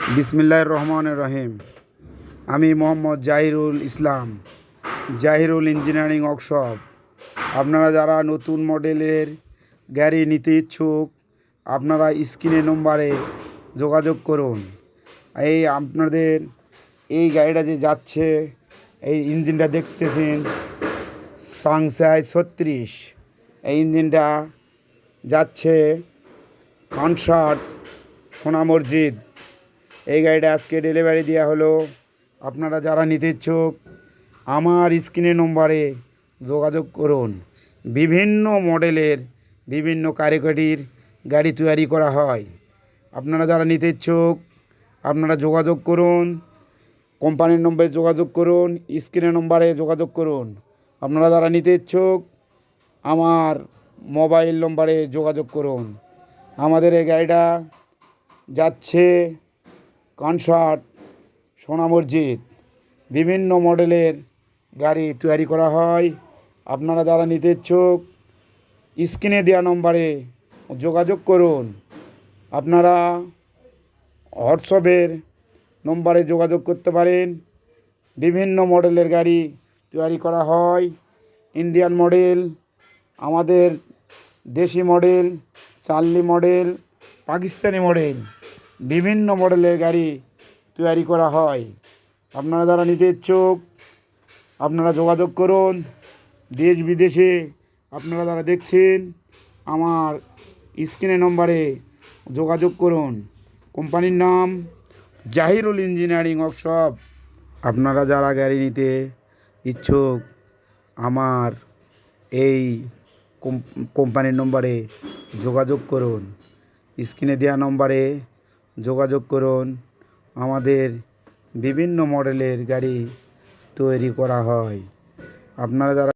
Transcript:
বিসমিল্লাহ রহমান রহিম। আমি মোহাম্মদ জাহিরুল ইসলাম, জাহিরুল ইঞ্জিনিয়ারিং ওয়ার্কশপ। আপনারা যারা নতুন মডেলের গাড়ি নিতে ইচ্ছুক, আপনারা স্ক্রিনে নম্বরে যোগাযোগ করুন। এই আপনাদের, এই গাড়িটা যে যাচ্ছে, এই ইঞ্জিনটা দেখতেছেন, সাংসাই ছত্রিশ। এই ইঞ্জিনটা যাচ্ছে কনসার্ট সোনা মসজিদ এই গাড়িটা আজকে ডেলিভারি দেওয়া হলো। আপনারা যারা নিতে ইচ্ছুক, আমার স্ক্রিনে নম্বরে যোগাযোগ করুন। বিভিন্ন মডেলের বিভিন্ন কারিগরির গাড়ি তৈরি করা হয়। আপনারা যারা নিতে ইচ্ছুক, আপনারা যোগাযোগ করুন। কোম্পানির নম্বরে যোগাযোগ করুন স্ক্রিনের নম্বরে যোগাযোগ করুন। আপনারা যারা নিতে ইচ্ছুক, আমার মোবাইল নম্বরে যোগাযোগ করুন। আমাদের এই গাড়িটা যাচ্ছে কনসার্ট, সোনা মসজিদ, বিভিন্ন মডেলের গাড়ি তৈরি করা হয়। আপনারা যারা নিতে ইচ্ছুক, স্ক্রিনে দেওয়া নম্বরে যোগাযোগ করুন। আপনারা হোয়াটসঅ্যাপের নম্বরে যোগাযোগ করতে পারেন। বিভিন্ন মডেলের গাড়ি তৈরি করা হয়। ইন্ডিয়ান মডেল, আমাদের দেশি model Charlie model, Pakistani model. বিভিন্ন মডেলের গাড়ি তৈরি করা হয়। আপনারা যারা নিতে ইচ্ছুক, আপনারা যোগাযোগ করুন। দেশ বিদেশে আপনারা যারা দেখছেন, আমার স্ক্রিনে নম্বরে যোগাযোগ করুন। কোম্পানির নাম জাহিরুল ইঞ্জিনিয়ারিং ওয়ার্কশপ আপনারা যারা গাড়ি নিতে ইচ্ছুক, আমার এই কোম্পানির নম্বরে যোগাযোগ করুন। স্ক্রিনে দেওয়া নম্বরে যোগাযোগ করুন। আমাদের বিভিন্ন মডেলের গাড়ি তৈরি করা হয়। আপনারা যারা